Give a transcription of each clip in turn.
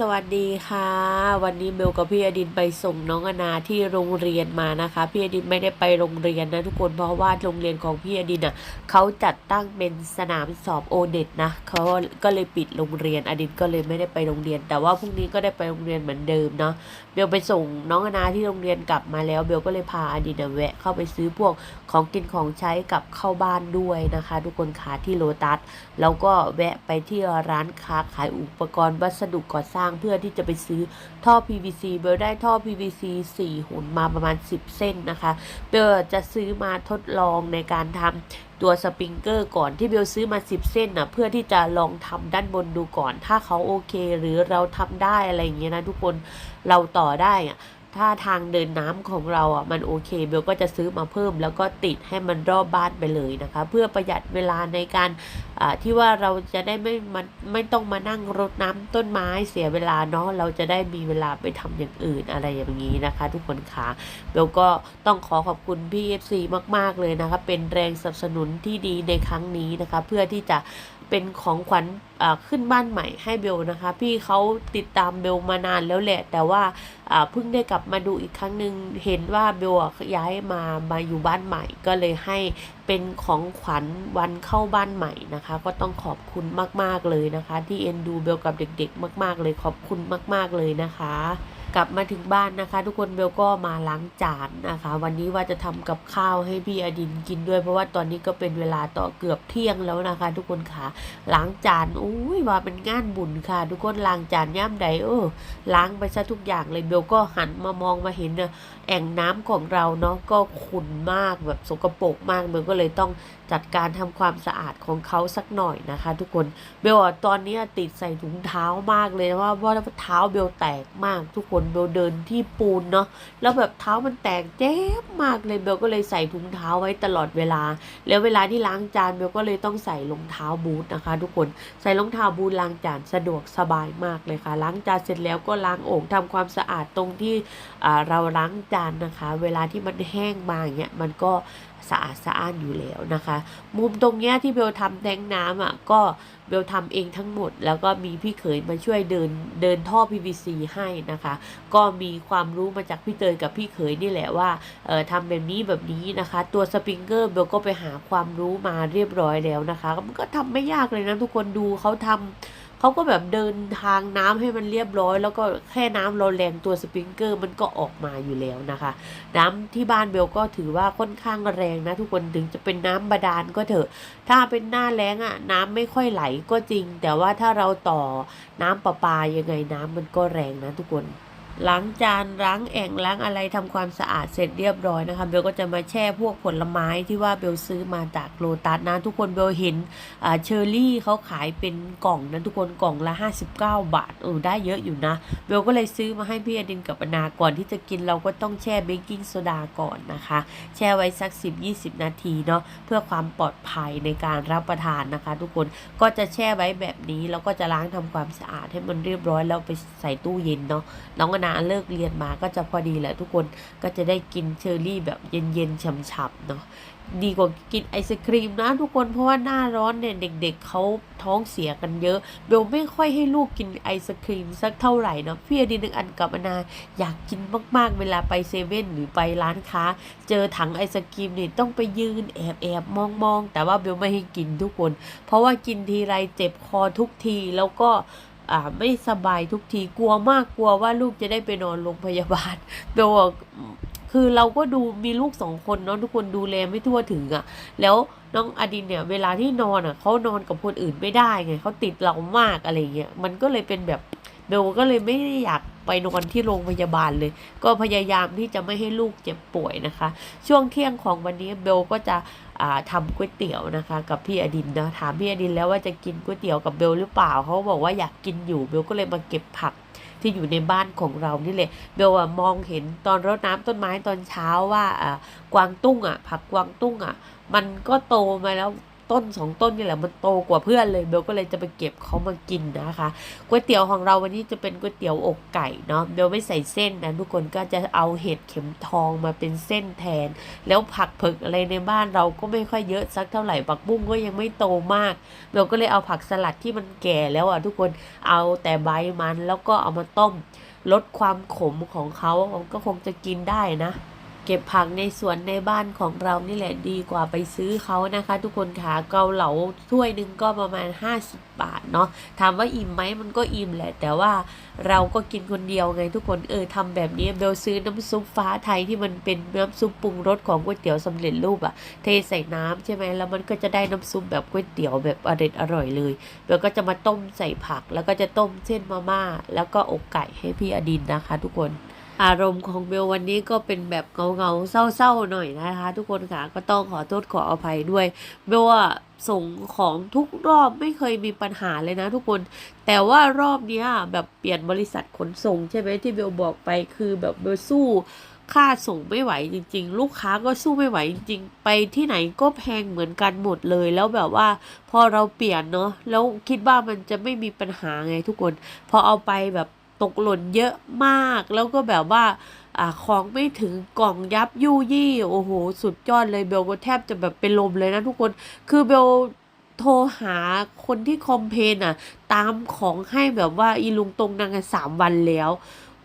คนสวัสดีค่ะ วันนี้เบลกับพี่อดินไปส่งน้องอนาที่โรงเรียนมานะคะ พี่อดินไม่ได้ไปโรงเรียนนะทุกคนเพราะว่าโรงเรียนของพี่อดินอะเขาจัดตั้งเป็นสนามสอบโอเน็ตนะเขาก็เลยปิดโรงเรียนอดินก็เลยไม่ได้ไปโรงเรียน แต่ว่าพรุ่งนี้ก็ได้ไปโรงเรียนเหมือนเดิมเนาะเบลไปส่งน้องอนาที่โรงเรียนกลับมาแล้วเบลก็เลยพาอดินแวะเข้าไปซื้อพวกของกินของใช้กับเข้าบ้านด้วยนะคะ ทุกคนขาที่โลตัสแล้วก็แวะไปที่ร้านค้าขายอุปกรณ์วัสดุก่อสร้างเพื่อื่อที่จะไปซื้อท่อ PVC เบลได้ท่อ PVC 4หุ่นมาประมาณ 10 เส้นนะคะเบลจะซื้อมาทดลองในการทำตัวสปริงเกอร์ก่อนที่เบลซื้อมา 10 เส้นนะเพื่อที่จะลองทำด้านบนดูก่อน ถ้าเขาโอเค หรือเราทำได้อะไรอย่างเงี้ยนะทุกคนเราต่อได้อะ ถ้าทางเดินน้ำของเราอะมันโอเคเบลก็จะซื้อมาเพิ่ม แล้วก็ติดให้มันรอบบ้านไปเลยนะคะ เพื่อประหยัดเวลาในการที่ว่าเราจะได้ไม่มันไม่ต้องมานั่งรดน้ำต้นไม้เสียเวลาเนาะเราจะได้มีเวลาไปทำอย่างอื่นอะไรอย่างนี้นะคะ ทุกคนค่ะเบลก็ต้องขอขอบคุณพี่เอฟซีมาก ๆเลยนะคะ เป็นแรงสนับสนุนที่ดีในครั้งนี้นะคะ เพื่อที่จะเป็นของขวัญขึ้นบ้านใหม่ให้เบลนะคะ พี่เขาติดตามเบลมานานแล้วแหละ แต่ว่า เพิ่งได้กลับมาดูอีกครั้งหนึ่งเห็นว่าเบลย้ายมามาอยู่บ้านใหม่ ก็เลยให้เป็นของขวัญวันเข้าบ้านใหม่นะคะ ก็ต้องขอบคุณมาก ๆ เลยนะคะ ที่เอ็นดูเบลกับเด็ก ๆ มาก ๆ เลยขอบคุณมาก ๆ เลยนะคะ กลับมาถึงบ้านนะคะ ทุกคนเบลก็มาล้างจานนะคะ วันนี้ว่าจะทำกับข้าวให้พี่อดินกินด้วย เพราะว่าตอนนี้ก็เป็นเวลาต่อเกือบเที่ยงแล้วนะคะ ทุกคนค่ะล้างจานอุ้ยว่าเป็นงานบุญค่ะ ทุกคนล้างจานย่ามใดเออล้างไปซะทุกอย่างเลยเบลก็หันมามองมาเห็นเนอะ แอ่งน้ำของเราเนาะก็ขุ่นมากแบบสกปรกมากเบลก็เลยต้องจัดการทำความสะอาดของเขาสักหน่อยนะคะ ทุกคนเบลอะตอนนี้ติดใส่ถุงเท้ามากเลยว่าว่าเท้าเบลแตกมาก ทุกคนเบลเดินที่ปูนเนาะแล้วแบบเท้ามันแตกเจ็บมากเลยเบลก็เลยใส่ถุงเท้าไว้ตลอดเวลา แล้วเวลาที่ล้างจานเบลก็เลยต้องใส่รองเท้าบูทนะคะ ทุกคนใส่รองเท้าบูทล้างจานสะดวกสบายมากเลยค่ะ ล้างจานเสร็จแล้วก็ล้างโอ่งทำความสะอาดตรงที่เราล้างจานนะคะ เวลาที่มันแห้งมาอย่างเงี้ยมันก็สะอาดสะอ้านอยู่แล้วนะคะ มุมตรงเนี้ยที่เบลทำแทงน้ำอะก็เบลทำเองทั้งหมด แล้วก็มีพี่เขยมาช่วยเดินเดินท่อ PVC ให้นะคะ ก็มีความรู้มาจากพี่เตยกับพี่เขยนี่แหละว่าเออทำแบบนี้แบบนี้นะคะ ตัวสปริงเกอร์เบลก็ไปหาความรู้มาเรียบร้อยแล้วนะคะมันก็ทำไม่ยากเลยนะทุกคนดูเขาทำ เขาก็แบบเดินทางน้ำให้มันเรียบร้อย แล้วก็แค่น้ำเราแรงตัวสปริงเกอร์มันก็ออกมาอยู่แล้วนะคะ น้ำที่บ้านเบลก็ถือว่าค่อนข้างแรงนะทุกคนถึงจะเป็นน้ำบาดาลก็เถอะ ถ้าเป็นหน้าแล้งอะน้ำไม่ค่อยไหลก็จริง แต่ว่าถ้าเราต่อน้ำประปายังไงน้ำมันก็แรงนะทุกคน ล้างจานล้างแอ่งล้างอะไรทำความสะอาดเสร็จเรียบร้อยนะคะเบลก็จะมาแช่พวกผลไม้ที่ว่าเบลซื้อมาจากโลตัสนะ ทุกคนเบลเห็นเชอร์รี่เขาขายเป็นกล่องนะทุกคนกล่องละ 59 บาทเออได้เยอะอยู่นะเบลก็เลยซื้อมาให้พี่อดินกับอนาก่อนที่จะกินเราก็ต้องแช่เบกกิ้งโซดาก่อนนะคะ แช่ไว้สัก 10-20 นาทีเนาะเพื่อความปลอดภัยในการรับประทานนะคะ ทุกคนก็จะแช่ไว้แบบนี้แล้วก็จะล้างทำความสะอาดให้มันเรียบร้อยแล้วไปใส่ตู้เย็นเนาะน้องอนาเลิกเรียนมาก็จะพอดีแหละทุกคนก็จะได้กินเชอร์รี่แบบเย็นๆฉ่ำๆเนาะดีกว่ากินไอศครีมนะทุกคนเพราะว่าหน้าร้อนเนี่ยเด็ก ๆเขาท้องเสียกันเยอะเบลไม่ค่อยให้ลูกกินไอศครีมสักเท่าไหร่เนาะพี่อดีนึงอันกับอนาอยากกินมาก ๆ เวลาไปเซเว่นหรือไปร้านค้า เจอถังไอศครีมเนี่ยต้องไปยืนแอบแอบๆมองๆแต่ว่าเบลไม่ให้กินทุกคน เพราะว่ากินทีไรเจ็บคอทุกทีแล้วก็ ไม่สบายทุกทีกลัวมากกลัวว่าลูกจะได้ไปนอนโรงพยาบาลเบลบอกคือเราก็ดูมีลูกสองคนเนาะทุกคนดูแลไม่ทั่วถึงอะ่ะ แล้วน้องอดินเนี่ย เวลาที่นอนอะเขานอนกับคนอื่นไม่ได้ไงเขาติดเรามากอะไรเงี้ยมันก็เลยเป็นแบบเบลก็เลยไม่ได้อยาก ไปนอนที่โรงพยาบาลเลย ก็พยายามที่จะไม่ให้ลูกเจ็บป่วยนะคะ ช่วงเที่ยงของวันนี้เบลก็จะอ่าทำก๋วยเตี๋ยวนะคะ กับพี่อดินนะถามพี่อดินแล้วว่าจะกินก๋วยเตี๋ยวกับเบลหรือเปล่าเขาบอกว่าอยากกินอยู่เบลก็เลยมาเก็บผักที่อยู่ในบ้านของเรานี่แหละเบลมองเห็นตอนรดน้ำต้นไม้ตอนเช้าว่าอ่ากวางตุ้งอะ ผักกวางตุ้งอะ มันก็โตมาแล้ว ต้นสองต้นนี่แหละมันโตกว่าเพื่อนเลยเบลก็เลยจะไปเก็บเขามากินนะคะก๋วยเตี๋ยวของเราวันนี้จะเป็นก๋วยเตี๋ยวอกไก่เนาะเบลไม่ใส่เส้นนะทุกคนก็จะเอาเห็ดเข็มทองมาเป็นเส้นแทน แล้วผักเผือกอะไรในบ้านเราก็ไม่ค่อยเยอะสักเท่าไหร่ผักบุ้งก็ยังไม่โตมากเบลก็เลยเอาผักสลัดที่มันแก่แล้วอะทุกคนเอาแต่ใบมันแล้วก็เอามาต้มลดความขมของเขาก็คงจะกินได้นะ เก็บผักในสวนในบ้านของเรานี่แหละดีกว่าไปซื้อเขานะคะ ทุกคนค่ะเกาเหลาถ้วยหนึ่งก็ประมาณ 50 บาทเนาะถามว่าอิ่มไหมมันก็อิ่มแหละ แต่ว่าเราก็กินคนเดียวไงทุกคนเออทำแบบนี้เบลซื้อน้ำซุปฟ้าไทยที่มันเป็นน้ำซุปปรุงรสของก๋วยเตี๋ยวสำเร็จรูปอะเทใส่น้ำใช่ไหมแล้วมันก็จะได้น้ำซุปแบบก๋วยเตี๋ยวแบบอร่อยอร่อยเลยเบลก็จะมาต้มใส่ผัก แล้วก็จะต้มเส้นมาม่าแล้วก็อกไก่ให้พี่อดินนะคะ ทุกคน อารมณ์ของเบลวันนี้ก็เป็นแบบเงาเงาๆเศร้าๆหน่อยนะคะ ทุกคนค่ะก็ต้องขอโทษขออภัยด้วยเบลว่าส่งของทุกรอบไม่เคยมีปัญหาเลยนะ ทุกคน แต่ว่ารอบนี้แบบเปลี่ยนบริษัทขนส่งใช่ไหมที่เบลบอกไปคือแบบเบลสู้ค่าส่งไม่ไหวจริง ๆ ลูกค้าก็สู้ไม่ไหวจริง ๆ ไปที่ไหนก็แพงเหมือนกันหมดเลย แล้วแบบว่าพอเราเปลี่ยนเนาะแล้วคิดว่ามันจะไม่มีปัญหาไงทุกคน พอเอาไปแบบ ตกหล่นเยอะมาก แล้วก็แบบว่าอของไม่ถึงกล่องยับยู่ยี่โอ้โห สุดยอดเลยเบลก็แทบจะแบบเป็นลมเลยนะทุกคน คือเบลโทรหาคนที่คอมเพนอะ ตามของให้แบบว่าอีลุงตรงนางสามวันแล้ว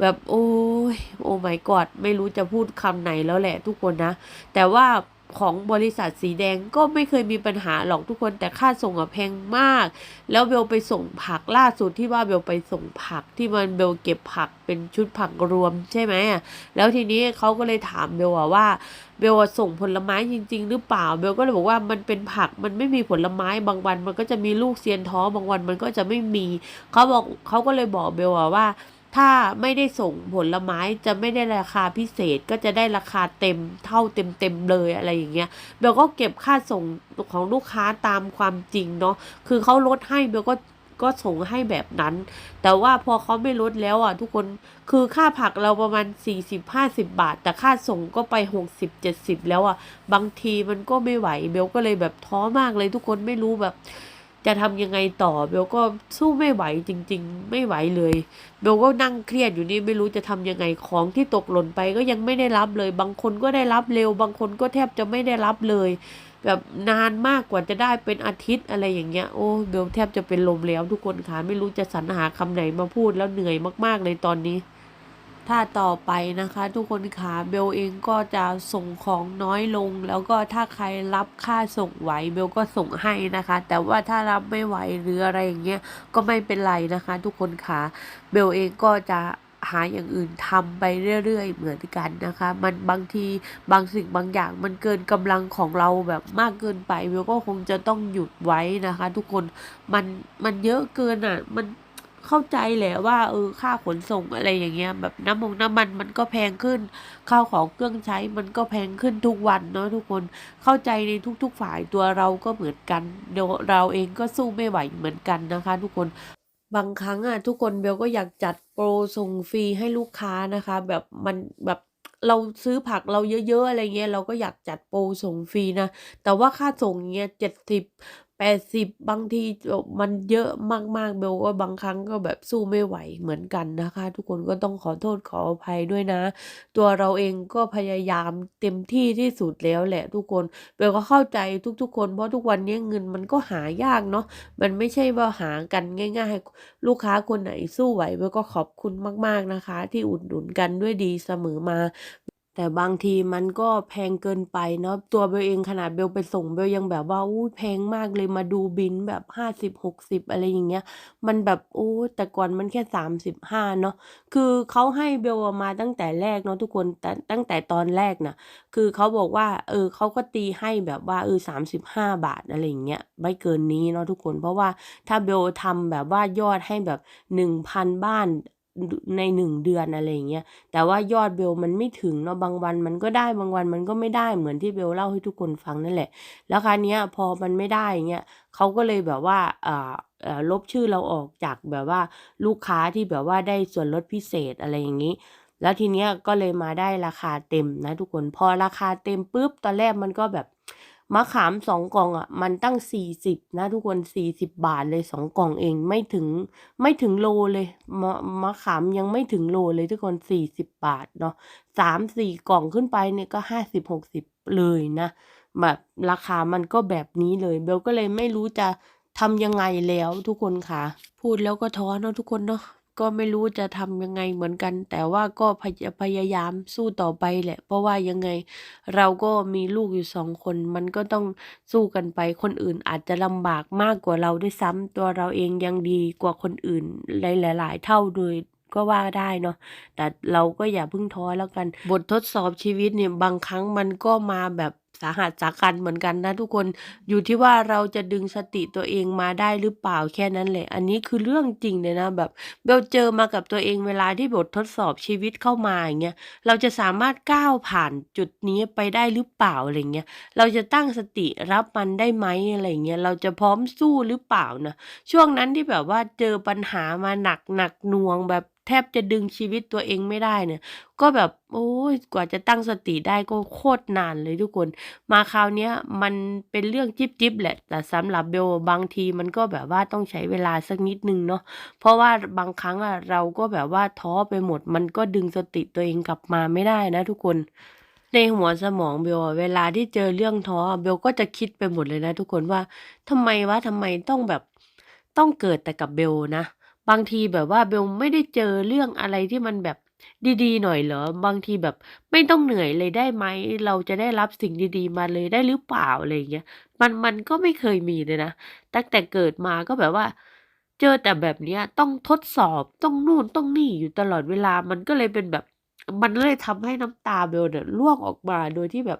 แบบโอ้ยโอ้ my god ไม่รู้จะพูดคำไหนแล้วแหละทุกคนนะ แต่ว่า ของบริษัทสีแดงก็ไม่เคยมีปัญหาหรอกทุกคนแต่ค่าส่งอะแพงมาก แล้วเบลไปส่งผักล่าสุดที่ว่าเบลไปส่งผักที่มันเบลเก็บผักเป็นชุดผักรวมใช่ไหมอะแล้วทีนี้เขาก็เลยถามเบลว่าเบลส่งผลไม้จริง ๆ หรือเปล่าเบลก็เลยบอกว่ามันเป็นผักมันไม่มีผลไม้บางวัน มันก็จะมีลูกเซียนท้อบางวันมันก็จะไม่มีเขาบอกเขาก็เลยบอกเบลว่า ถ้าไม่ได้ส่งผลไม้จะไม่ได้ราคาพิเศษก็จะได้ราคาเต็มเท่าเต็มเต็มๆเลยอะไรอย่างเงี้ยเบลก็เก็บค่าส่งของลูกค้าตามความจริงเนาะคือเขาลดให้เบลก็ก็ส่งให้แบบนั้น แต่ว่าพอเขาไม่ลดแล้วอะทุกคนคือค่าผักเราประมาณ 40-50 บาท แต่ค่าส่งก็ไป 60-70 แล้วอะ บางทีมันก็ไม่ไหว เบลก็เลยแบบท้อมากเลยทุกคนไม่รู้แบบ จะทำยังไงต่อเบลก็สู้ไม่ไหวจริง ๆ ไม่ไหวเลยเบลก็นั่งเครียดอยู่นี่ไม่รู้จะทำยังไงของที่ตกหล่นไปก็ยังไม่ได้รับเลย บางคนก็ได้รับเร็ว บางคนก็แทบจะไม่ได้รับเลย แบบนานมากกว่าจะได้เป็นอาทิตย์อะไรอย่างเงี้ยโอ้เบลแทบจะเป็นลมแล้วทุกคนค่ะไม่รู้จะสรรหาคำไหนมาพูดแล้วเหนื่อยมาก ๆเลยตอนนี้ ถ้าต่อไปนะคะ ทุกคนค่ะเบลเองก็จะส่งของน้อยลง แล้วก็ถ้าใครรับค่าส่งไหวเบลก็ส่งให้นะคะ แต่ว่าถ้ารับไม่ไหวหรืออะไรอย่างเงี้ยก็ไม่เป็นไรนะคะ ทุกคนค่ะเบลเองก็จะหาอย่างอื่นทำไปเรื่อย ๆ เหมือนกันนะคะ มันบางทีบางสิ่งบางอย่างมันเกินกำลังของเราแบบมากเกินไปเบลก็คงจะต้องหยุดไว้นะคะ ทุกคนมันมันเยอะเกินอะมัน เข้าใจแหละว่าเออค่าขนส่งอะไรอย่างเงี้ย แบบน้ำมงน้ำมันมันก็แพงขึ้นข้าวของเครื่องใช้มันก็แพงขึ้นทุกวันเนาะทุกคนเข้าใจในทุก ๆ ฝ่ายตัวเราก็เหมือนกันเดี๋ยวเราเองก็สู้ไม่ไหวเหมือนกันนะคะ ทุกคนบางครั้งอะทุกคนเบลก็อยากจัดโปรส่งฟรีให้ลูกค้านะคะ แบบมันแบบเราซื้อผักเราเยอะๆอะไรเงี้ยเราก็อยากจัดโปรส่งฟรีนะ แต่ว่าค่าส่งเงี้ยเจ็ดสิบ แปดสิบบางทีแบบมันเยอะมากๆเบลว่าบางครั้งก็แบบสู้ไม่ไหวเหมือนกันนะคะ ทุกคนก็ต้องขอโทษขออภัยด้วยนะ ตัวเราเองก็พยายามเต็มที่ที่สุดแล้วแหละทุกคนเบลก็เข้าใจทุกๆ คนเพราะทุกวันนี้เงินมันก็หายากเนาะมันไม่ใช่ว่าหากันง่าย ๆ ลูกค้าคนไหนสู้ไหวเบลก็ขอบคุณมากๆนะคะ ที่อุดหนุนกันด้วยดีเสมอมา แต่บางทีมันก็แพงเกินไปเนาะตัวเบลเองขนาดเบลไปส่งเบลยังแบบว่าอู้แพงมากเลยมาดูบิลแบบห้าสิบหกสิบอะไรอย่างเงี้ย มันแบบโอ้แต่ก่อนมันแค่สามสิบห้าเนาะคือเขาให้เบลมาตั้งแต่แรกเนาะทุกคนแต่ตั้งแต่ตอนแรกนะคือเขาบอกว่า เออเขาก็ตีให้แบบว่าเออสามสิบห้าบาทอะไรอย่างเงี้ยไม่เกินนี้เนาะทุกคนเพราะว่าถ้าเบลทำแบบว่ายอดให้แบบหนึ่งพันบ้าน ในหนึ่งเดือนอะไรอย่างเงี้ย แต่ว่ายอดเบลมันไม่ถึงเนาะ บางวันมันก็ได้ บางวันมันก็ไม่ได้ เหมือนที่เบลเล่าให้ทุกคนฟังนั่นแหละ แล้วคราวเนี้ยพอมันไม่ได้อย่างเงี้ยเขาก็เลยแบบว่าอ่าลบชื่อเราออกจากแบบว่าลูกค้าที่แบบว่าได้ส่วนลดพิเศษอะไรอย่างงี้ แล้วทีเนี้ยก็เลยมาได้ราคาเต็มนะทุกคน พอราคาเต็มปุ๊บ ตอนแรกมันก็แบบ มะขามสองกล่องอะ มันตั้งสี่สิบนะทุกคนสี่สิบบาทเลยสองกล่องเองไม่ถึงไม่ถึงโลเลยมะมะขามยังไม่ถึงโลเลยทุกคนสี่สิบบาทเนาะสามสี่กล่องขึ้นไปเนี่ยก็ห้าสิบหกสิบเลยนะแบบราคามันก็แบบนี้เลยเบลก็เลยไม่รู้จะทำยังไงแล้วทุกคนค่ะ พูดแล้วก็ท้อเนาะทุกคนเนาะ ก็ไม่รู้จะทำยังไงเหมือนกัน แต่ว่าก็พยพยายามสู้ต่อไปแหละ เพราะว่ายังไงเราก็มีลูกอยู่สองคน มันก็ต้องสู้กันไป คนอื่นอาจจะลำบากมากกว่าเราด้วยซ้ำตัวเราเองยังดีกว่าคนอื่นหลาย ๆ เท่าโดยก็ว่าได้เนาะ แต่เราก็อย่าเพิ่งท้อแล้วกัน บททดสอบชีวิตเนี่ยบางครั้งมันก็มาแบบ สาหัสสากันเหมือนกันนะทุกคนอยู่ที่ว่าเราจะดึงสติตัวเองมาได้หรือเปล่าแค่นั้นแหละ อันนี้คือเรื่องจริงเลยนะแบบเบลเจอมากับตัวเองเวลาที่บททดสอบชีวิตเข้ามาอย่างเงี้ยเราจะสามารถก้าวผ่านจุดนี้ไปได้หรือเปล่าอะไรเงี้ยเราจะตั้งสติรับมันได้ไหมอะไรเงี้ยเราจะพร้อมสู้หรือเปล่านะช่วงนั้นที่แบบว่าเจอปัญหามาหนักหนักหน่วงแบบแทบจะดึงชีวิตตัวเองไม่ได้เนี่ยก็แบบโอ้ยกว่าจะตั้งสติได้ก็โคตรนานเลยทุกคน มาคราวเนี้ยมันเป็นเรื่องจิบจิบแหละ แต่สำหรับเบลบางทีมันก็แบบว่าต้องใช้เวลาสักนิดนึงเนาะเพราะว่าบางครั้งอะเราก็แบบว่าท้อไปหมด มันก็ดึงสติตัวเองกลับมาไม่ได้นะทุกคนในหัวสมองเบลเวลาที่เจอเรื่องท้อเบลก็จะคิดไปหมดเลยนะ ทุกคนว่าทำไมวะทำไมต้องแบบต้องเกิดแต่กับเบลนะ บางทีแบบว่าเบลไม่ได้เจอเรื่องอะไรที่มันแบบ ดี ๆ หน่อยเหรอ บางทีแบบไม่ต้องเหนื่อยเลยได้ไหม เราจะได้รับสิ่งดี ๆ มาเลยได้หรือเปล่า อะไรอย่างเงี้ย มัน มันก็ไม่เคยมีเลยนะ ตั้งแต่เกิดมาก็แบบว่า เจอแต่แบบเนี้ย ต้องทดสอบ ต้องนู่น ต้องนี่อยู่ตลอดเวลา มันก็เลยเป็นแบบ มันเลยทำให้น้ำตาเบลเนี่ยร่วงออกมาโดยที่แบบ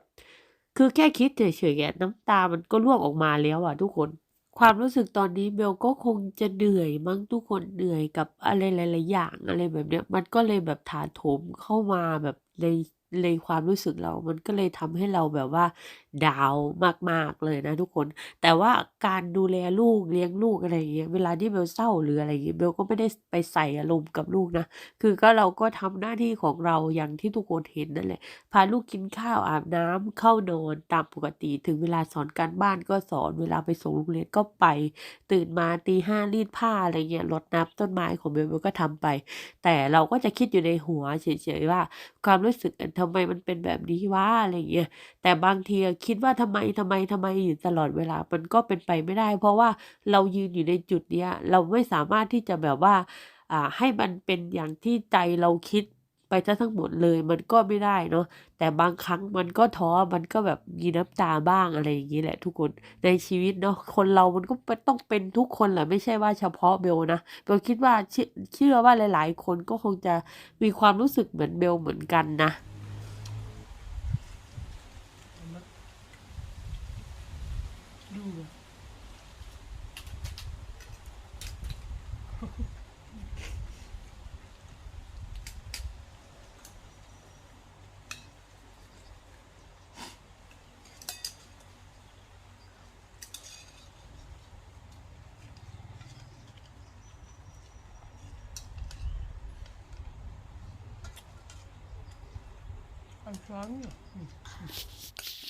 คือแค่คิดเฉย ๆ อะ น้ำตามันก็ร่วงออกมาแล้วอะทุกคน ความรู้สึกตอนนี้เบลก็คงจะเหนื่อยมั้งทุกคนเหนื่อยกับอะไรหลายๆอย่างอะไรแบบเนี้ย มันก็เลยแบบถาโถมเข้ามาแบบใน ในความรู้สึกเรา มันก็เลยทำให้เราแบบว่า ดาวมากๆเลยนะทุกคน แต่ว่าการดูแลลูกเลี้ยงลูกอะไรอย่างเงี้ย เวลาที่เบลเศร้าหรืออะไรอย่างเงี้ย เบลก็ไม่ได้ไปใส่อารมณ์กับลูกนะ คือก็เราก็ทำหน้าที่ของเราอย่างที่ทุกคนเห็นนั่นแหละ พาลูกกินข้าวอาบน้ำเข้านอนตามปกติ ถึงเวลาสอนการบ้านก็สอน เวลาไปส่งโรงเรียนก็ไป ตื่นมาตีห้ารีดผ้าอะไรเงี้ย รดน้ำต้นไม้ของเบลเบลก็ทำไป แต่เราก็จะคิดอยู่ในหัวเฉยๆว่า ความรู้สึกอันททำไมมันเป็นแบบนี้วะอะไรเงี้ยแต่บางทีคิดว่าทำไมทำไมทำไมอยู่ตลอดเวลามันก็เป็นไปไม่ได้ เพราะว่าเรายืนอยู่ในจุดเนี้ยเราไม่สามารถที่จะแบบว่าอ่าให้มันเป็นอย่างที่ใจเราคิดไปซะทั้งหมดเลยมันก็ไม่ได้เนาะแต่บางครั้งมันก็ท้อมันก็แบบมีน้ำตาบ้างอะไรอย่างงี้แหละ ทุกคนในชีวิตเนาะคนเรามันก็เป็นต้องเป็นทุกคนแหละไม่ใช่ว่าเฉพาะเบลนะเบลคิดว่าเชื่อเชื่อว่าหลาย ๆ คนก็คงจะมีความรู้สึกเหมือนเบลเหมือนกันนะ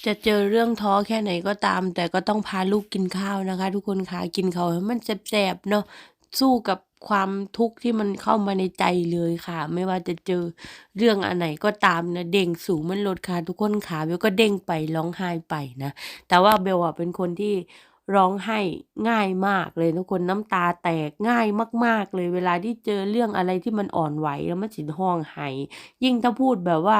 จะเจอเรื่องท้อแค่ไหนก็ตาม แต่ก็ต้องพาลูกกินข้าวนะคะ ทุกคนค่ะกินข้าวให้มันแซ่บๆเนาะสู้กับความทุกข์ที่มันเข้ามาในใจเลยค่ะ ไม่ว่าจะเจอเรื่องอันไหนก็ตามนะเด้งสูงมันลดค่ะทุกคนค่ะเบลก็เด้งไปร้องไห้ไปนะ แต่ว่าเบลอะเป็นคนที่ร้องไห้ง่ายมากเลยทุกคนน้ำตาแตกง่ายมาก ๆ เลยเวลาที่เจอเรื่องอะไรที่มันอ่อนไหวแล้วมันสิห้องไห้ยิ่งถ้าพูดแบบว่า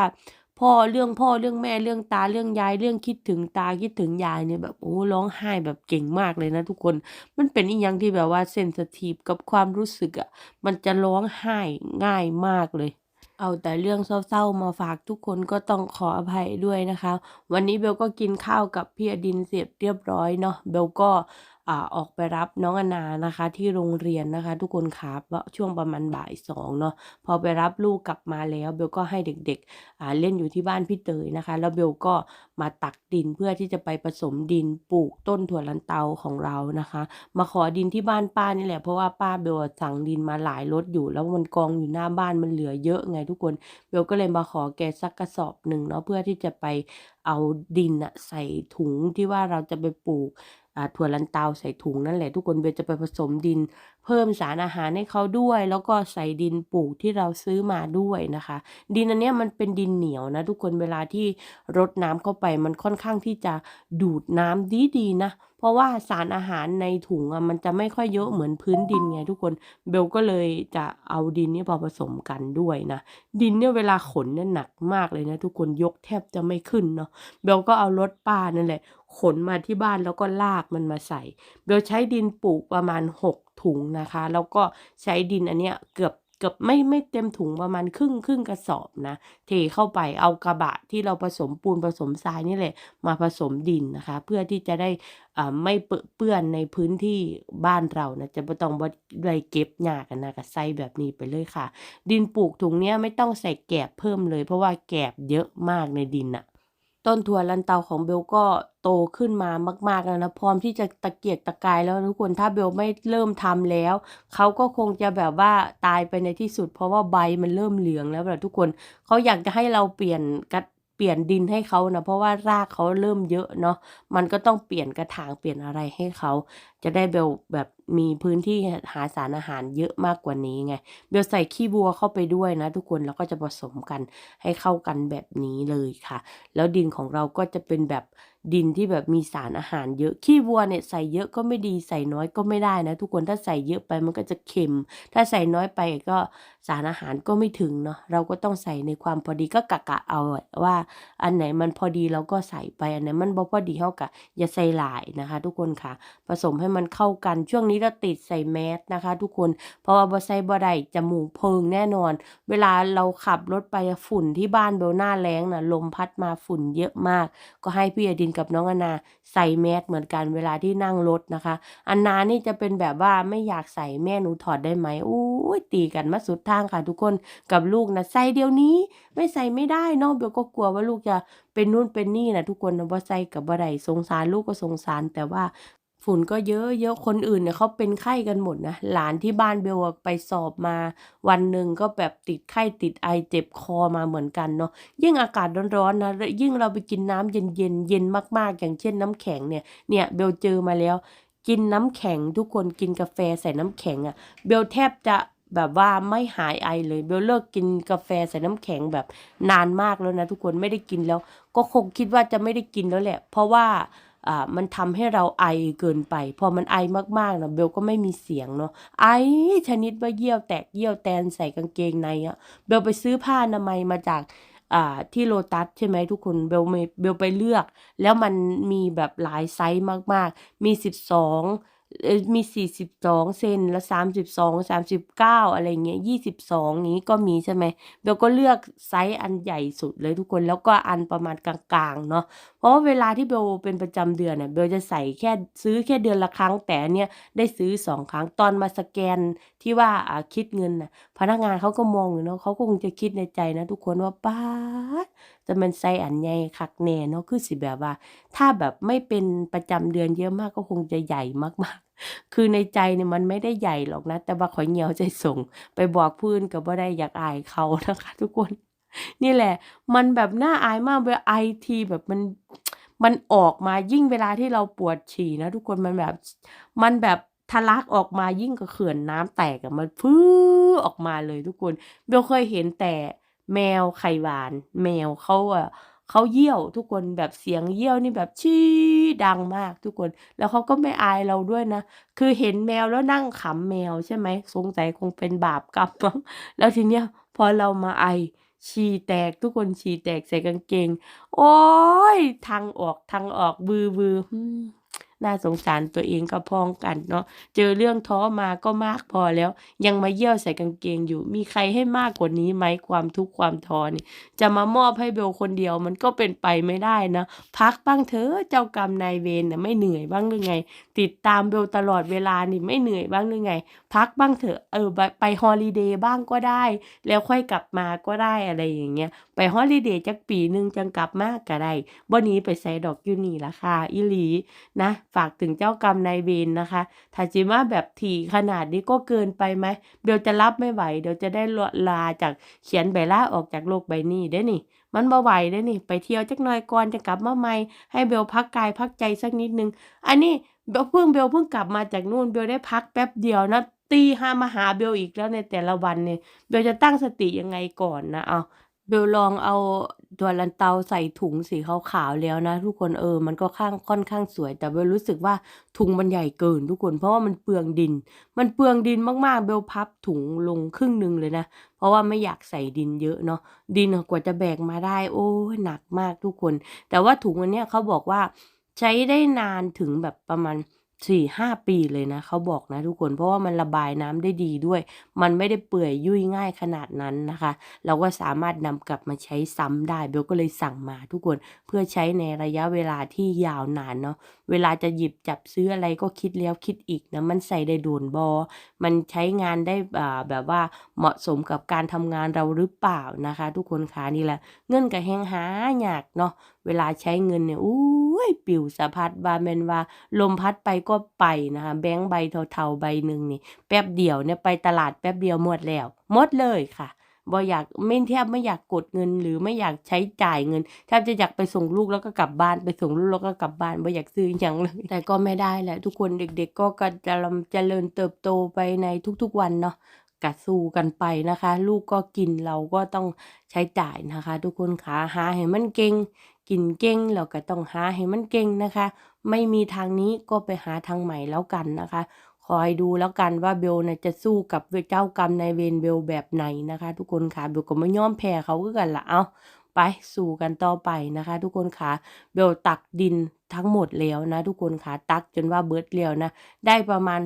พ่อเรื่องพ่อเรื่องแม่เรื่องตาเรื่องยายเรื่องคิดถึงตาคิดถึงยายเนี่ยแบบโอ้ร้องไห้แบบเก่งมากเลยนะทุกคนมันเป็นอีหยังที่แบบว่าเซนซิทีฟกับความรู้สึกอะ่ะมันจะร้องไห้ง่ายมากเลยเอาแต่เรื่องเศร้าๆมาฝากทุกคนก็ต้องขออภัยด้วยนะคะ วันนี้เบลก็กินข้าวกับพี่อดินเสร็จเรียบร้อยเนาะเบลก็ อออกไปรับน้องอนานะคะ ที่โรงเรียนนะคะ ทุกคนครับช่วงประมาณบ่ายสองเนาะพอไปรับลูกกลับมาแล้วเบลก็ให้เด็กๆเล่นอยู่ที่บ้านพี่เตยนะคะ แล้วเบลก็มาตักดินเพื่อที่จะไปผสมดินปลูกต้นถั่วลันเตาของเรานะคะ มาขอดินที่บ้านป้านี่แหละเพราะว่าป้าเบลสั่งดินมาหลายรถอยู่ แล้วมันกองอยู่หน้าบ้านมันเหลือเยอะไงทุกคนเบลก็เลยมาขอแกสักกระสอบหนึ่งเนาะเพื่อที่จะไปเอาดินอะใส่ถุงที่ว่าเราจะไปปลูก ถั่วลันเตาใส่ถุงนั่นแหละทุกคนเบลจะไปผสมดิน เพิ่มสารอาหารให้เขาด้วย แล้วก็ใส่ดินปลูกที่เราซื้อมาด้วยนะคะ ดินอันนี้มันเป็นดินเหนียวนะ ทุกคนเวลาที่รดน้ำเข้าไปมันค่อนข้างที่จะดูดน้ำดีๆนะเพราะว่าสารอาหารในถุงอะมันจะไม่ค่อยเยอะเหมือนพื้นดินไงทุกคนเบลก็เลยจะเอาดินนี่พอผสมกันด้วยนะดินเนี่ยเวลาขนเนี่ยหนักมากเลยนะ ทุกคนยกแทบจะไม่ขึ้นเนาะเบลก็เอารถป้านั่นแหละ ขนมาที่บ้านแล้วก็ลากมันมาใส่เบลใช้ดินปลูกประมาณ 6 ถุงนะคะ แล้วก็ใช้ดินอันเนี้ยเกือบเกือบไม่ไม่เต็มถุงประมาณครึ่งครึ่งกระสอบนะ เทเข้าไปเอากระบะที่เราผสมปูนผสมทรายนี่แหละมาผสมดินนะคะ เพื่อที่จะได้อ่าไม่เปื้อนในพื้นที่บ้านเรานะจะไม่ต้องบ่ได้เก็บหญ้ากันนะกับใส่แบบนี้ไปเลยค่ะ ดินปลูกถุงเนี้ยไม่ต้องใส่แกบเพิ่มเลย เพราะว่าแกบเยอะมากในดินอะ ต้นถั่วลันเตาของเบลก็โตขึ้นมามาก ๆ แล้วนะ พร้อมที่จะตะเกียกตะกายแล้วทุกคนถ้าเบลไม่เริ่มทำแล้ว เขาก็คงจะแบบว่าตายไปในที่สุด เพราะว่าใบมันเริ่มเหลืองแล้วแบบทุกคนเขาอยากจะให้เราเปลี่ยนกัดเปลี่ยนดินให้เขานะเพราะว่ารากเขาเริ่มเยอะเนาะมันก็ต้องเปลี่ยนกระถางเปลี่ยนอะไรให้เขา จะได้เบลแบบมีพื้นที่หาสารอาหารเยอะมากกว่านี้ไง เบลใส่ขี้บัวเข้าไปด้วยนะทุกคนแล้วก็จะผสมกันให้เข้ากันแบบนี้เลยค่ะ แล้วดินของเราก็จะเป็นแบบดินที่แบบมีสารอาหารเยอะ ขี้วัวเนี่ยใส่เยอะก็ไม่ดีใส่น้อยก็ไม่ได้นะ ทุกคนถ้าใส่เยอะไปมันก็จะเค็ม ถ้าใส่น้อยไปก็สารอาหารก็ไม่ถึงเนาะเราก็ต้องใส่ในความพอดีก็กะกะเอาว่า อันไหนมันพอดีเราก็ใส่ไปอันไหนมันบ่พอดีเท่ากับอย่าใส่หลายนะคะ ทุกคนค่ะ ผสมให้มันเข้ากันช่วงนี้เราติดใส่แมสนะคะ ทุกคน เพราะว่าบ่ใส่บ่ได้จมูกเพิงแน่นอน เวลาเราขับรถไปฝุ่นที่บ้านเบลหน้าแรงนะลมพัดมาฝุ่นเยอะมาก ก็ให้พี่อดินกับน้องอนาใส่แมสเหมือนกันเวลาที่นั่งรถนะคะ อันนานี่จะเป็นแบบว่าไม่อยากใส่แม่หนูถอดได้ไหมอู้ยตีกันมาสุดทางค่ะทุกคนกับลูกนะใส่เดี๋ยวนี้ไม่ใส่ไม่ได้เนาะเบลก็กลัวว่าลูกจะเป็นนู่นเป็นนี่นะทุกคนนะว่าใส่กับบ่ได้สงสารลูกก็สงสารแต่ว่า ฝุ่นก็เยอะเยอะคนอื่นเนี่ยเขาเป็นไข้กันหมดนะ หลานที่บ้านเบลไปสอบมา วันหนึ่งก็แบบติดไข้ติดไอเจ็บคอมาเหมือนกันเนาะยิ่งอากาศร้อนๆนะยิ่งเราไปกินน้ำเย็นๆเย็นเย็นมากๆ อย่างเช่นน้ำแข็งเนี่ยเนี่ยเบลเจอมาแล้ว กินน้ำแข็งทุกคนกินกาแฟใส่น้ำแข็งอะ่ะเบลแทบจะแบบว่าไม่หายไอเลยเบลเลิกกินกาแฟใส่น้ำแข็งแบบนานมากแล้วนะ ทุกคนไม่ได้กินแล้ว ก็คงคิดว่าจะไม่ได้กินแล้วแหละ เพราะว่า มันทำให้เราไอเกินไป พอมันไอมากๆนะเบลก็ไม่มีเสียงเนาะไอชนิดว่าเยี่ยวแตกเยี่ยวแตนใส่กางเกงในอะเบลไปซื้อผ้าอนามัยมาจากที่โลตัสใช่ไหมทุกคนเบลเบลไปเลือก แล้วมันมีแบบหลายไซส์มากๆ มีสิบสอง มีสี่สิบสองเซนแล้วสามสิบสองสามสิบเก้าอะไรเงี้ยยี่สิบสองนี้ก็มีใช่ไหมเบลก็เลือกไซส์อันใหญ่สุดเลยทุกคนแล้วก็อันประมาณกลางๆเนาะเพราะว่าเวลาที่เบลเป็นประจำเดือนเนี่ยเบลจะใส่แค่ซื้อแค่เดือนละครั้ง แต่เนี่ยได้ซื้อสองครั้งตอนมาสแกนที่ว่าอ่าคิดเงินน่ะพนักงานเขาก็มองอยู่เนาะเขาก็คงจะคิดในใจนะทุกคนว่าป้า จะมันใส่อันใหญ่คักแน่เนาะคือสิแบบว่า ถ้าแบบไม่เป็นประจำเดือนเยอะมากก็คงจะใหญ่มากๆ คือในใจเนี่ยมันไม่ได้ใหญ่หรอกนะ แต่ว่าขอยเหนียวใจส่ง ไปบอกพื้นกับว่าได้อยากอายเขานะคะ ทุกคน นี่แหละ มันแบบน่าอายมากเวลาไอทีแบบมันมันออกมายิ่งเวลาที่เราปวดฉี่นะทุกคนมันแบบมันแบบทะลักออกมายิ่งกับเขื่อนน้ำแตกอะมันฟื้อออกมาเลยทุกคนเบลเคยเห็นแต่ แมวไข่หวาน แมวเขาอะเขาเยี่ยวทุกคนแบบเสียงเยี่ยวนี่แบบชี้ดังมากทุกคน แล้วเขาก็ไม่อายเราด้วยนะ คือเห็นแมวแล้วนั่งขำแมวใช่ไหมสงสัยคงเป็นบาปกรรมมั้งแล้วทีเนี้ยพอเรามาไอฉี่แตกทุกคนฉี่แตกใส่กางเกง โอ้ยทางออกทางออกบือบืออืม น่าสงสารตัวเองก็พองกันเนาะเจอเรื่องท้อมาก็มากพอแล้ว ยังมาเยี่ยวใส่กางเกงอยู่ มีใครให้มากกว่านี้ไหมความทุกข์ความท้อนี่จะมามอบให้เบลคนเดียวมันก็เป็นไปไม่ได้นะพักบ้างเถอะเจ้ากรรมนายเวรน่ะไม่เหนื่อยบ้างหรือไง ติดตามเบลตลอดเวลานี่ไม่เหนื่อยบ้างหรือไง พักบ้างเถอะเออไปไปฮอลิเดย์บ้างก็ได้ แล้วค่อยกลับมาก็ได้อะไรอย่างเงี้ย ไปฮอลิเดย์จักปีหนึ่งจังกลับมากก็ได้บ่นี้ไปใส่ดอกยูนี่ละค่ะอีหลีนะ ฝากถึงเจ้ากรรมนายเวรนะคะถ้าจิมาแบบถี่ขนาดนี้ก็เกินไปไหมเบลจะรับไม่ไหว เดี๋ยวจะได้ลาจากเขียนใบลาออกจากโลกใบนี้ได้นี่มันบ่ไหวได้นี่ ไปเที่ยวจักหน่อยก่อนจะกลับมาใหม่ ให้เบลพักกายพักใจสักนิดนึง อันนี้เบลเพิ่งเบลเพิ่งกลับมาจากนู่นเบลได้พักแป๊บเดียวนะตีห้ามาหาเบลอีกแล้วในแต่ละวันเนี่ยเบลจะตั้งสติยังไงก่อนนะเอา เบลลองเอาตัวลันเตาใส่ถุงสีขาวๆแล้วนะ ทุกคนเออ มันก็ข้างค่อนข้างสวย แต่เบลรู้สึกว่าถุงมันใหญ่เกิน ทุกคนเพราะว่ามันเปลืองดิน มันเปลืองดินมากๆ เบลพับถุงลงครึ่งหนึ่งเลยนะ เพราะว่าไม่อยากใส่ดินเยอะเนาะดินกว่าจะแบกมาได้ โอ้ยหนักมากทุกคน แต่ว่าถุงอันเนี้ยเขาบอกว่าใช้ได้นานถึงแบบประมาณ สี่ห้าปีเลยนะเขาบอกนะทุกคนเพราะว่ามันระบายน้ำได้ดีด้วย มันไม่ได้เปื่อยยุ่ยง่ายขนาดนั้นนะคะ เราก็สามารถนำกลับมาใช้ซ้ำได้เบลก็เลยสั่งมาทุกคนเพื่อใช้ในระยะเวลาที่ยาวนานเนาะเวลาจะหยิบจับซื้ออะไรก็คิดแล้วคิดอีกนะมันใส่ได้โดนบอ มันใช้งานได้อ่าแบบว่าเหมาะสมกับการทำงานเราหรือเปล่านะคะ ทุกคนคะนี่แหละเงินกับแหงหายากเนาะเวลาใช้เงินเนี่ยอุ้ ยปิวสะพัดบาแมนว่า ลมพัดไปก็ไปนะคะแบงค์ใบเทาๆใบหนึ่งนี่ แป๊บเดียวเนี่ยไปตลาดแป๊บเดียวหมดแล้วหมดเลยค่ะบ่อยากไม่แทบไม่อยากกดเงิน หรือไม่อยากใช้จ่ายเงินแทบจะอยากไปส่งลูกแล้วก็กลับบ้านไปส่งลูกแล้วก็กลับบ้านบ่อยากซื้ออย่างเลยแต่ก็ไม่ได้แหละทุกคนเด็ก ๆ ก็กำลังเจริญเติบโตไปในทุกๆวันเนาะกัดสู้กันไปนะคะ ลูกก็กินเราก็ต้องใช้จ่ายนะคะ ทุกคนขาหาให้มันเก่ง กินเก่งเราก็ต้องหาให้มันเก่งนะคะ ไม่มีทางนี้ก็ไปหาทางใหม่แล้วกันนะคะ คอยดูแล้วกันว่าเบลนะจะสู้กับเจ้ากรรมนายเวรเบลแบบไหนนะคะ ทุกคนค่ะเบลก็ไม่ยอมแพ้เขาคือกันละเอาไปสู้กันต่อไปนะคะ ทุกคนค่ะเบลตักดินทั้งหมดแล้วนะ ทุกคนค่ะตักจนว่าเบิร์ดแล้วนะ ได้ประมาณ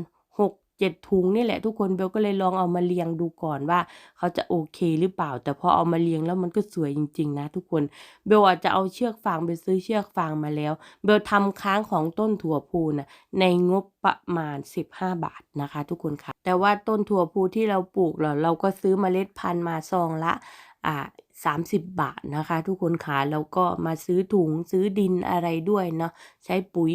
เจ็ดถุงนี่แหละทุกคนเบลก็เลยลองเอามาเรียงดูก่อนว่า เขาจะโอเคหรือเปล่า แต่พอเอามาเรียงแล้วมันก็สวยจริง ๆ นะ ทุกคนเบลอาจจะเอาเชือกฟางไปซื้อเชือกฟางมาแล้ว เบลทำค้างของต้นถั่วพูนะในงบประมาณ 15 บาทนะคะ ทุกคนค่ะแต่ว่าต้นถั่วพูที่เราปลูกเราเราก็ซื้อเมล็ดพันธุ์มาซองละอ่า สามสิบบาทนะคะ ทุกคนค่ะแล้วก็มาซื้อถุงซื้อดินอะไรด้วยเนาะใช้ปุ๋ย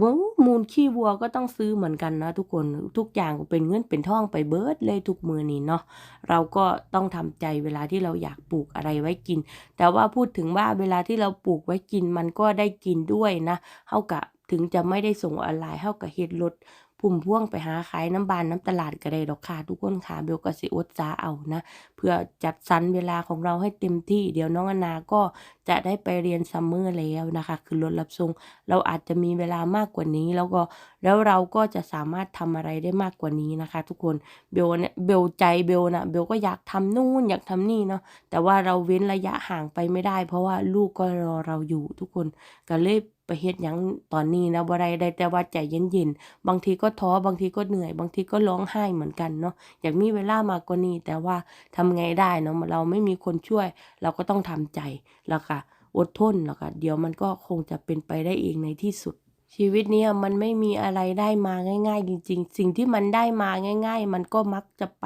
วัวมูลขี้วัวก็ต้องซื้อเหมือนกันนะทุกคนทุกอย่างเป็นเงินเป็นท่องไปเบิร์ดเลยทุกมือนี้เนาะเราก็ต้องทำใจเวลาที่เราอยากปลูกอะไรไว้กิน แต่ว่าพูดถึงว่าเวลาที่เราปลูกไว้กินมันก็ได้กินด้วยนะเท่ากับถึงจะไม่ได้ส่งออนไลน์เท่ากับเฮ็ดรถ พุ่มพ่วงไปหาขายน้ำบานน้ำตลาดก็ได้ดอกค่ะทุกคนค่ะเบลก็สิอดจ้าเอานะ เพื่อจัดสรรเวลาของเราให้เต็มที่ เดี๋ยวน้องอนาก็จะได้ไปเรียนซัมเมอร์แล้วนะคะ คือรถรับส่งเราอาจจะมีเวลามากกว่านี้ แล้วก็แล้วเราก็จะสามารถทำอะไรได้มากกว่านี้นะคะ ทุกคนเบลเนี่ยเบลใจเบลนะเบลก็อยากทำนู่นอยากทำนี่เนาะแต่ว่าเราเว้นระยะห่างไปไม่ได้ เพราะว่าลูกก็รอเราอยู่ทุกคนก็เลย ไปเฮ็ดหยังตอนนี้นะบ่ได้ได้แต่ว่าใจเย็นๆบางทีก็ท้อบางทีก็เหนื่อย บางทีก็ร้องไห้เหมือนกันเนาะอยากมีเวลามากกว่านี้ แต่ว่าทำไงได้เนาะเราไม่มีคนช่วย เราก็ต้องทำใจแล้วก็อดทนแล้วก็เดี๋ยวมันก็คงจะเป็นไปได้เองในที่สุดชีวิตเนี้ยมันไม่มีอะไรได้มาง่าย ๆ จริง ๆ สิ่งที่มันได้มาง่าย ๆ มันก็มักจะไป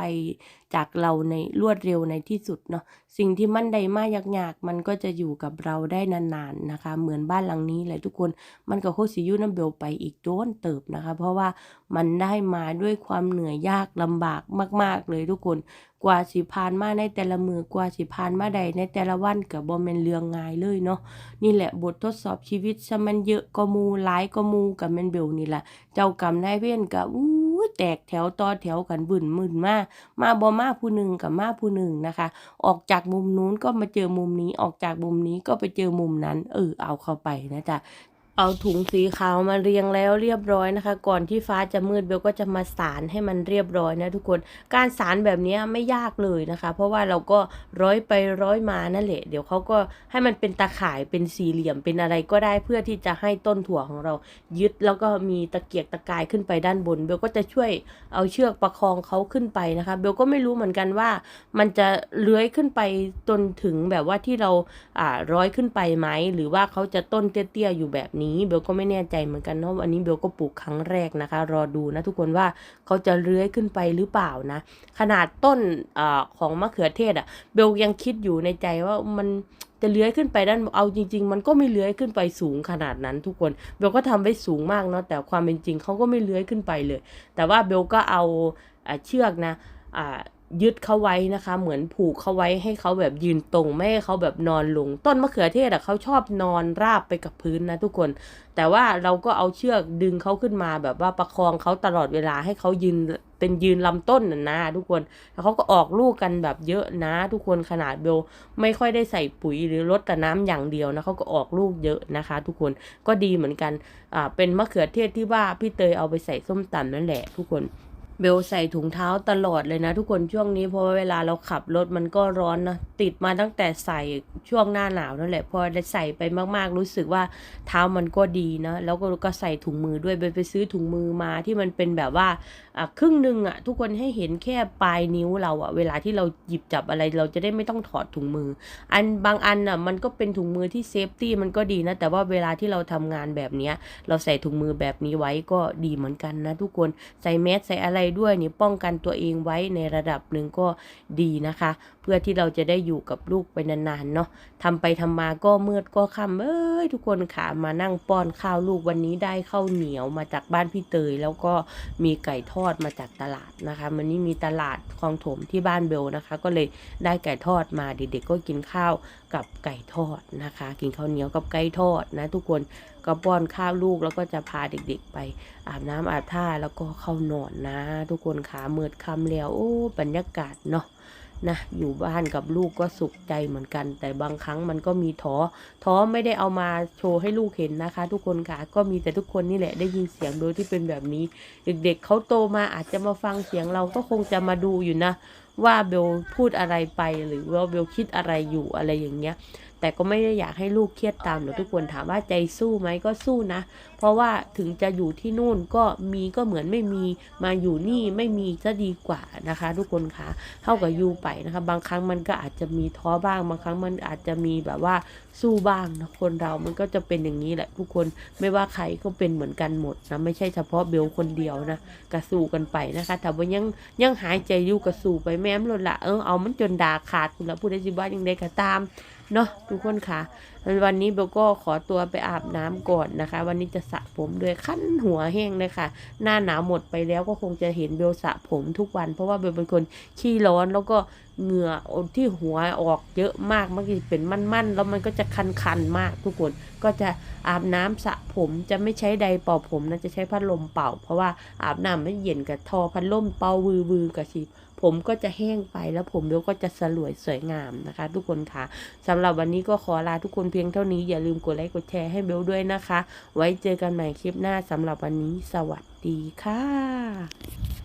จากเราในรวดเร็วในที่สุดเนาะสิ่งที่มันได้มากยากๆมันก็จะอยู่กับเราได้นานๆนะคะ เหมือนบ้านหลังนี้เลยทุกคนมันก็โคสิยูน้ำเบลไปอีกโดนเติบนะคะ เพราะว่ามันได้มาด้วยความเหนื่อยยากลำบากมาก ๆ เลยทุกคนกว่าสิผ่านมาในแต่ละมือกว่าสิผ่านมาใดในแต่ละวันก็บ่แม่นเรืองง่ายเลยเนาะนี่แหละบททดสอบชีวิตซะมันเยอะก็มูหลายก็มูกับแม่นเบลนี่แหละเจ้ากรรมนายเวรก็อู้ แตกแถวต่อแถวกันบึนมึนมามาบ่มาผู้หนึ่งกับมาผู้หนึ่งนะคะ ออกจากมุมนู้นก็มาเจอมุมนี้ออกจากมุมนี้ก็ไปเจอมุมนั้น เออเอาเข้าไปนะจ๊ะ เอาถุงสีขาวมาเรียงแล้วเรียบร้อยนะคะ ก่อนที่ฟ้าจะมืดเบลก็จะมาสารให้มันเรียบร้อยนะทุกคนการสารแบบนี้ไม่ยากเลยนะคะ เพราะว่าเราก็ร้อยไปร้อยมานั่นแหละ เดี๋ยวเขาก็ให้มันเป็นตาข่ายเป็นสี่เหลี่ยมเป็นอะไรก็ได้เพื่อที่จะให้ต้นถั่วของเรายึดแล้วก็มีตะเกียกตะกายขึ้นไปด้านบน เบลก็จะช่วยเอาเชือกประคองเขาขึ้นไปนะคะเบลก็ไม่รู้เหมือนกันว่า มันจะเลื้อยขึ้นไปจนถึงแบบว่าที่เราอ่าร้อยขึ้นไปไหมหรือว่าเขาจะต้นเตี้ยๆอยู่แบบนี้เบลก็ไม่แน่ใจเหมือนกันเนาะอันนี้เบลก็ปลูกครั้งแรกนะคะ รอดูนะทุกคนว่าเขาจะเลื้อยขึ้นไปหรือเปล่านะ ขนาดต้นอของมะเขือเทศอะ่ะเบลยังคิดอยู่ในใจว่ามันจะเลื้อยขึ้นไปด้านเอาจริง ๆ มันก็ไม่เลื้อยขึ้นไปสูงขนาดนั้นทุกคนเบลก็ทำไว้สูงมากเนาะแต่ความเป็นจริงเขาก็ไม่เลื้อยขึ้นไปเลย แต่ว่าเบลก็เอาอ่าเชือกนะอ่า ยึดเขาไว้นะคะ เหมือนผูกเขาไว้ให้เขาแบบยืนตรงไม่ให้เขาแบบนอนลง ต้นมะเขือเทศอะเขาชอบนอนราบไปกับพื้นนะทุกคน แต่ว่าเราก็เอาเชือกดึงเขาขึ้นมาแบบว่าประคองเขาตลอดเวลาให้เขายืนเป็นยืนลำต้นน่ะนะทุกคนแล้วเขาก็ออกลูกกันแบบเยอะนะ ทุกคนขนาดเบลไม่ค่อยได้ใส่ปุ๋ยหรือลดแต่น้ำอย่างเดียวนะเขาก็ออกลูกเยอะนะคะ ทุกคนก็ดีเหมือนกันอ่าเป็นมะเขือเทศที่ว่าพี่เตยเอาไปใส่ส้มตำนั่นแหละ ทุกคน เบลใส่ถุงเท้าตลอดเลยนะ ทุกคนช่วงนี้เพราะเวลาเราขับรถมันก็ร้อนนะติดมาตั้งแต่ใส่ช่วงหน้าหนาวนั่นแหละพอได้ใส่ไปมากๆ รู้สึกว่าเท้ามันก็ดีนะแล้วก็ก็ใส่ถุงมือด้วยเบลไปซื้อถุงมือมาที่มันเป็นแบบว่าอะครึ่งหนึ่งอะทุกคนให้เห็นแค่ปลายนิ้วเราอะเวลาที่เราหยิบจับอะไรเราจะได้ไม่ต้องถอดถุงมือ อันบางอันอะมันก็เป็นถุงมือที่เซฟตี้มันก็ดีนะแต่ว่าเวลาที่เราทำงานแบบเนี้ยเราใส่ถุงมือแบบนี้ไว้ก็ดีเหมือนกันนะ ทุกคนใส่แมสใส่อะไรด้วยนี่ป้องกันตัวเองไว้ในระดับหนึ่งก็ดีนะคะเพื่อที่เราจะได้อยู่กับลูกไปนานๆเนาะทำไปทำมาก็มืดก็ค่ำเอ้ยทุกคนค่ะมานั่งป้อนข้าวลูกวันนี้ได้ข้าวเหนียวมาจากบ้านพี่เตย แล้วก็มีไก่ทอดมาจากตลาดนะคะวันนี้มีตลาดคลองถมที่บ้านเบลนะคะ ก็เลยได้ไก่ทอดมาเด็กๆก็กินข้าวกับไก่ทอดนะคะ กินข้าวเหนียวกับไก่ทอดนะทุกคนก็ป้อนข้าวลูกแล้วก็จะพาเด็กๆ ไปอาบน้ำอาบท่าแล้วก็เข้านอนนะ ทุกคนขาเมืดคำแล้วโอ้บรรยากาศเนาะ นะอยู่บ้านกับลูกก็สุขใจเหมือนกัน แต่บางครั้งมันก็มีท้อท้อไม่ได้เอามาโชว์ให้ลูกเห็นนะคะ ทุกคนค่ะก็มีแต่ทุกคนนี่แหละได้ยินเสียงโดยที่เป็นแบบนี้ เด็กๆเขาโตมาอาจจะมาฟังเสียงเราก็คงจะมาดูอยู่นะ ว่าเบลพูดอะไรไปหรือว่าเบลคิดอะไรอยู่อะไรอย่างเงี้ย แต่ก็ไม่ได้อยากให้ลูกเครียดตามหรอกทุกคนถามว่าใจสู้ไหมก็สู้นะ เพราะว่าถึงจะอยู่ที่นู่นก็มีก็เหมือนไม่มีมาอยู่นี่ไม่มีจะดีกว่านะคะ ทุกคนคะเท่ากับอยู่ไปนะคะ บางครั้งมันก็อาจจะมีท้อบ้าง บางครั้งมันอาจจะมีแบบว่าสู้บ้างนะคนเรามันก็จะเป็นอย่างนี้แหละ ทุกคนไม่ว่าใครก็เป็นเหมือนกันหมดนะไม่ใช่เฉพาะเบลคนเดียวนะกระสู้กันไปนะคะแต่ว่ายังยังหายใจอยู่กระสู้ไปแม้มลดละเออเอามันจนดาขาดคุณละพูดได้สิว่ายังไงก็ตามเนาะทุกคนค่ะ วันนี้เบลก็ขอตัวไปอาบน้ำก่อนนะคะ วันนี้จะสระผมด้วยขั้นหัวแห้งเลยค่ะ หน้าหนาวหมดไปแล้วก็คงจะเห็นเบลสระผมทุกวัน เพราะว่าเบลเป็นคนขี้ร้อนแล้วก็เหงื่อที่หัวออกเยอะมากมันก็จะเป็นมั่นๆแล้วมันก็จะคันๆมากทุกคน ก็จะอาบน้ำสระผมจะไม่ใช้ใดเป่าผมนะจะใช้พัดลมเป่า เพราะว่าอาบน้ำไม่เย็นกับทอพัดลมเป่าวือๆกับชี ผมก็จะแห้งไปแล้วผมเบลก็จะสลวยสวยงามนะคะ ทุกคนค่ะสำหรับวันนี้ก็ขอลาทุกคนเพียงเท่านี้อย่าลืมกดไลค์กดแชร์ให้เบลด้วยนะคะ ไว้เจอกันใหม่คลิปหน้าสำหรับวันนี้ สวัสดีค่ะ